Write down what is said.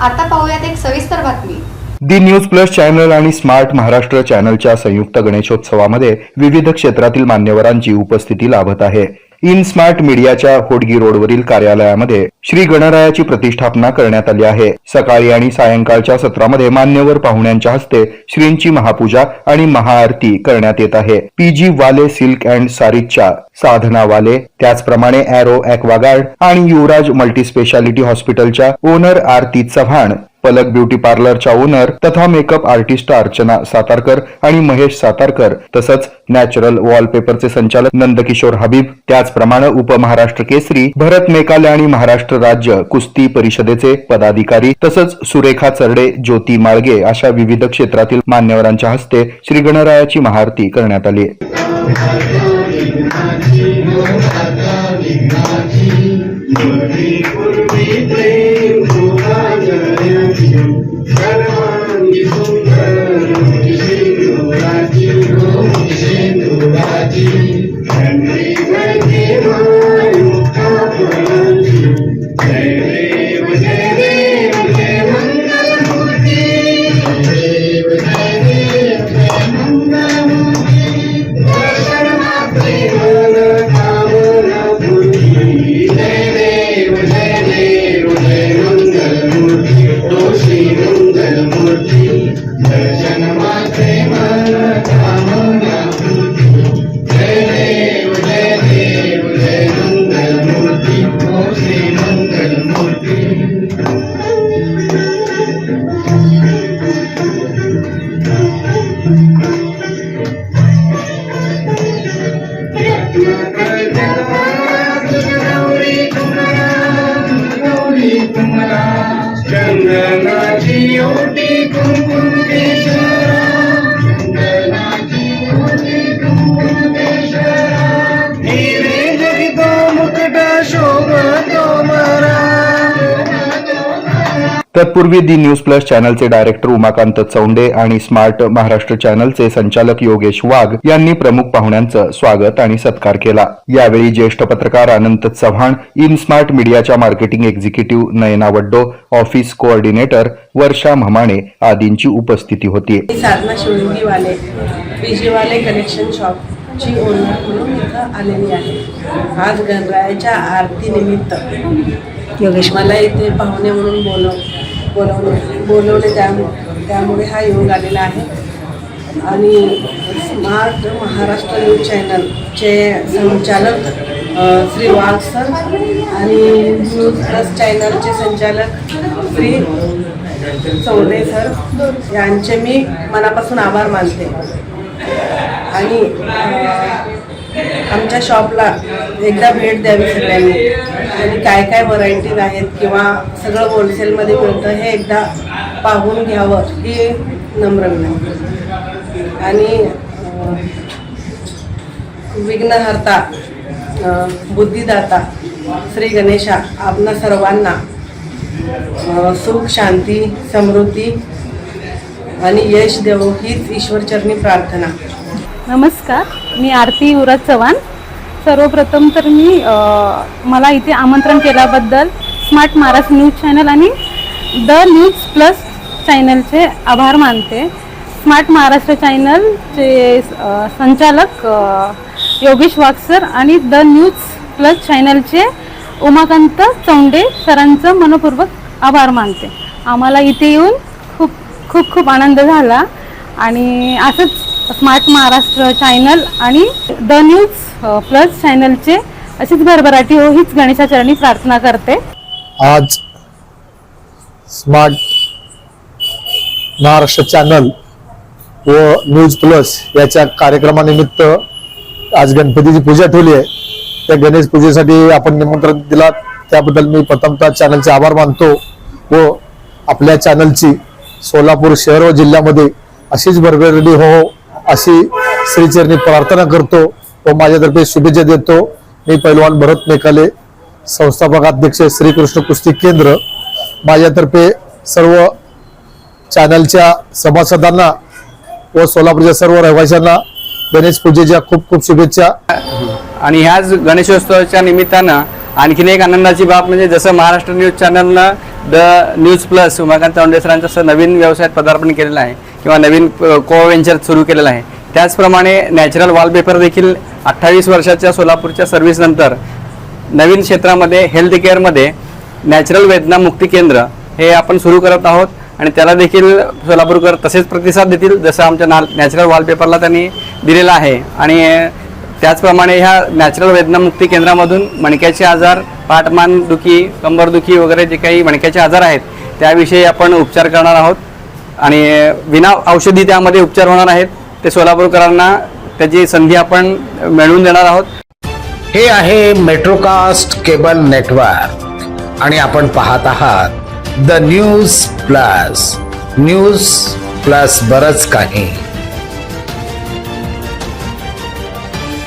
आता पाहूयात एक सविस्तर बातमी. दी न्यूज प्लस चॅनल आणि स्मार्ट महाराष्ट्र चॅनलच्या संयुक्त गणेशोत्सवामध्ये विविध क्षेत्रातील मान्यवरांची उपस्थिती लाभत आहे. इन स्मार्ट मीडियाच्या होडगी रोडवरील कार्यालयामध्ये श्री गणरायाची प्रतिष्ठापना करण्यात आली आहे. सकाळी आणि सायंकाळच्या सत्रामध्ये मान्यवर पाहुण्यांच्या हस्ते श्रींची महापूजा आणि महाआरती करण्यात येत आहे. पीजी वाले सिल्क अँड सारीच्या साधना वाले त्याचप्रमाणे अॅरो ॲक्वागार्ड आणि युवराज मल्टीस्पेशालिटी हॉस्पिटलच्या ओनर आरती चव्हाण पलक ब्युटी पार्लरच्या ओनर तथा मेकअप आर्टिस्ट अर्चना सातारकर आणि महेश सातारकर तसंच नॅचरल वॉलपेपरचे संचालक नंदकिशोर हबीब त्याचप्रमाणे उपमहाराष्ट्र केसरी भरत मेकाले आणि महाराष्ट्र राज्य कुस्ती परिषदेचे पदाधिकारी तसंच सुरेखा चरडे ज्योती माळगे अशा विविध क्षेत्रातील मान्यवरांच्या हस्ते श्री गणरायाची महाआरती करण्यात आली. आहे Chiyoti Kumbhukesh तत्पूर्वी दी न्यूज प्लस चॅनलचे डायरेक्टर उमाकांत चौंडे आणि स्मार्ट महाराष्ट्र चॅनलचे संचालक योगेश वाघ यांनी प्रमुख पाहुण्यांचं स्वागत आणि सत्कार केला. यावेळी ज्येष्ठ पत्रकार अनंत चव्हाण इन स्मार्ट मीडियाच्या marketing executive Nayana Waddo office coordinator Varsha Mhamane आदींची उपस्थिती होती. साधना कलेक्शन ओनर म्हणून इथं आलेली आहे. आज गणरायाच्या आरतीनिमित्त योगेश. मला इथे पाहुणे म्हणून बोलव बोलवले बोलवले त्यामुळे त्यामुळे हा योग आलेला आहे. आणि स्मार्ट महाराष्ट्र न्यूज चॅनलचे संचालक श्री वाघ सर आणि न्यूज प्लस चॅनलचे संचालक श्री चौधरी सर यांचे मी मनापासून आभार मानते. आणि आमच्या शॉपला एकदा भेट द्यावी सगळ्यांनी. आणि काय काय व्हरायटीज आहेत किंवा सगळं होलसेलमध्ये मिळतं हे एकदा पाहून घ्यावं ही नम्र विनंती. आणि विघ्नहर्ता बुद्धिदाता श्री गणेशा आपणा सर्वांना सुख शांती समृद्धी आणि यश देवो हीच ईश्वरचरणी प्रार्थना. नमस्कार मी आरती युवराज चव्हाण. सर्वप्रथम तर मी मला इथे आमंत्रण केल्याबद्दल स्मार्ट महाराष्ट्र न्यूज चॅनल आणि द न्यूज प्लस चॅनलचे आभार मानते. स्मार्ट महाराष्ट्र चॅनलचे संचालक योगेश वाघ सर आणि द न्यूज प्लस चॅनलचे उमाकांत चौंडे सरांचं मनपूर्वक आभार मानते. आम्हाला इथे येऊन खूप खूप खूप आनंद झाला आणि असंच स्मार्ट महाराष्ट्र चॅनल आणि द न्यूज प्लस चॅनलचे अशीच भरभराटी हो हीच गणेशाचरणी प्रार्थना करते. आज स्मार्ट महाराष्ट्र चॅनल व न्यूज प्लस याच्या कार्यक्रमानिमित्त आज गणपतीची पूजा ठेवली आहे. त्या गणेश पूजेसाठी आपण निमंत्रण दिला. त्याबद्दल मी प्रथमतः चॅनलचे आभार मानतो व आपल्या चॅनलची सोलापूर शहर व जिल्ह्यामध्ये अशीच भरभराटी हो, हो अशी श्रीचरणी प्रार्थना करतो व माझ्यातर्फे शुभेच्छा देतो. मी पैलवान भरत मेकाले संस्थापक अध्यक्ष श्रीकृष्ण कुस्ती केंद्र. माझ्यातर्फे सर्व चॅनलच्या सभासदांना व सोलापूरच्या सर्व रहिवाशांना गणेश पूजेच्या खूप खूप शुभेच्छा. आणि ह्याच गणेशोत्सवाच्या निमित्तानं आणखीन एक आनंदाची बाब म्हणजे जसं Maharashtra news चॅनलनं the news plus Umakant Chaunde सरांचं असं नवीन व्यवसायात पदार्पण केलेलं आहे किंवा नवीन को व्हेंचर सुरू केलेलं आहे. त्याचप्रमाणे नॅचरल वॉलपेपर देखील अठ्ठावीस वर्षाच्या सोलापूरच्या सर्व्हिसनंतर नवीन क्षेत्रामध्ये हेल्थ केअरमध्ये नॅचरल वेदना मुक्ती केंद्र हे आपण सुरू करत आहोत. आणि त्याला देखील सोलापूरकर तसेच प्रतिसाद देतील जसं आमच्या ना नॅचरल वॉलपेपरला त्यांनी दिलेला आहे. आणि त्याचप्रमाणे ह्या नॅचरल वेदनामुक्ती केंद्रामधून मणक्याचे आजार पाठमानदुखी कंबरदुखी वगैरे जे काही मणक्याचे आजार आहेत त्याविषयी आपण उपचार करणार आहोत. आणि विना औषधी त्यामध्ये उपचार होणार आहेत. ते सोलापूरकरांना त्याची संधी आपण मिळवून देणार आहोत. हे आहे मेट्रोकास्ट केबल नेटवर्क आणि आपण पाहत आहात the news plus news plus बरंच काही.